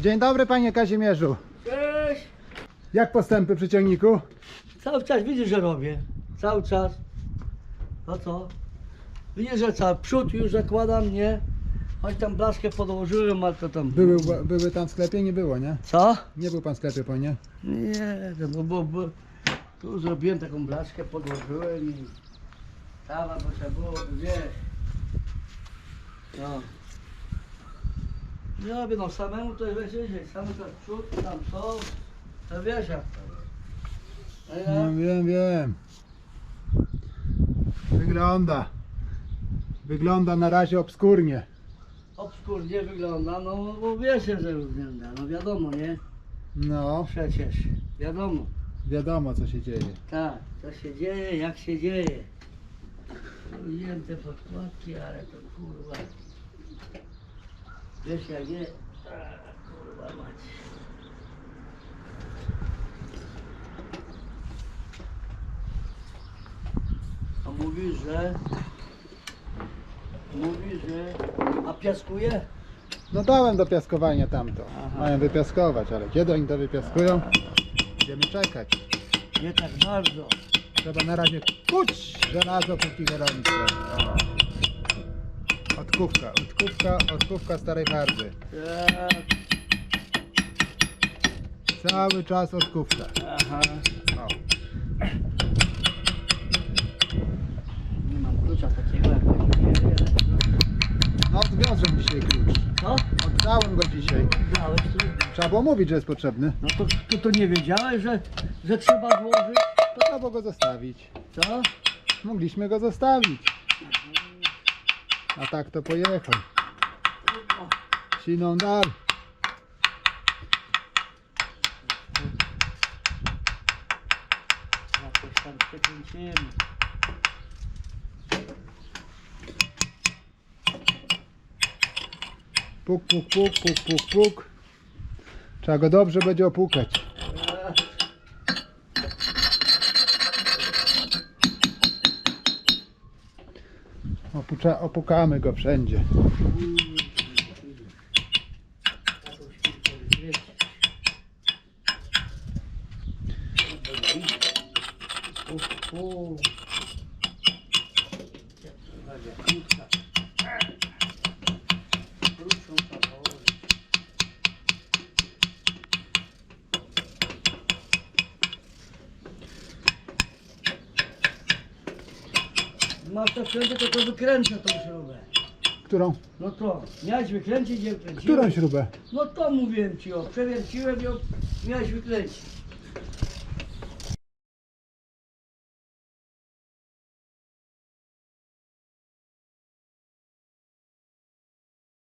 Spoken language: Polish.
Dzień dobry panie Kazimierzu. Cześć! Jak postępy przy ciągniku? Cały czas widzisz, że robię. Cały czas. No co? Widzisz, że cały przód już zakładam, nie? Choć tam blaszkę podłożyłem, ale to tam... Były, były tam w sklepie? Nie było, nie? Co? Nie był pan w sklepie, panie? Nie, no bo, bo, bo tu zrobiłem taką blaszkę, podłożyłem i kawa, bo trzeba było, wiesz. No. Ja no samemu to jest, wiesz, samemu to przód, tam są, to wiesz jak to jest. A ja- No wiem, wiem. Wygląda. Wygląda na razie obskurnie. obskurnie wygląda, no bo wiesz, że wygląda, no wiadomo, nie? No, Przecież, wiadomo, wiadomo co się dzieje. tak, co się dzieje, jak się dzieje. Wziąłem te podkładki, ale to kurwa, wiesz jak jest, A, kurwa mać. A mówisz, że, mówisz, że, a piaskuje? No dałem do piaskowania tamto. Aha. Mają wypiaskować, ale kiedy oni to wypiaskują? Będziemy czekać. Nie tak bardzo. Trzeba na razie kuć żelazo póki gorące. Odkówka, odkówka, odkówka starej farby. Cały czas odkówka. aha. O. Nie mam klucza takiego jak. No odwiozłem dzisiaj klucz. Co? Oddałem go dzisiaj. Dałeś tu? Trzeba było mówić, że jest potrzebny. No to, to, to nie wiedziałeś, że, że trzeba złożyć? To trzeba było go zostawić. Co? Mogliśmy go zostawić. A tak to pojechał. Siną dal. Puk, puk, puk, puk, puk, puk. Trzeba go dobrze będzie opukać. Opucza, opukamy go wszędzie. Uf, uf. Jak to będzie krótka. Krótszą położyć. Masz to wszędzie, to to wykręcę tą śrubę. Którą? No to, miałeś wykręcić, nie wykręciłem. Którą śrubę? No to mówiłem ci o, przewierciłem ją, miałeś wykręcić.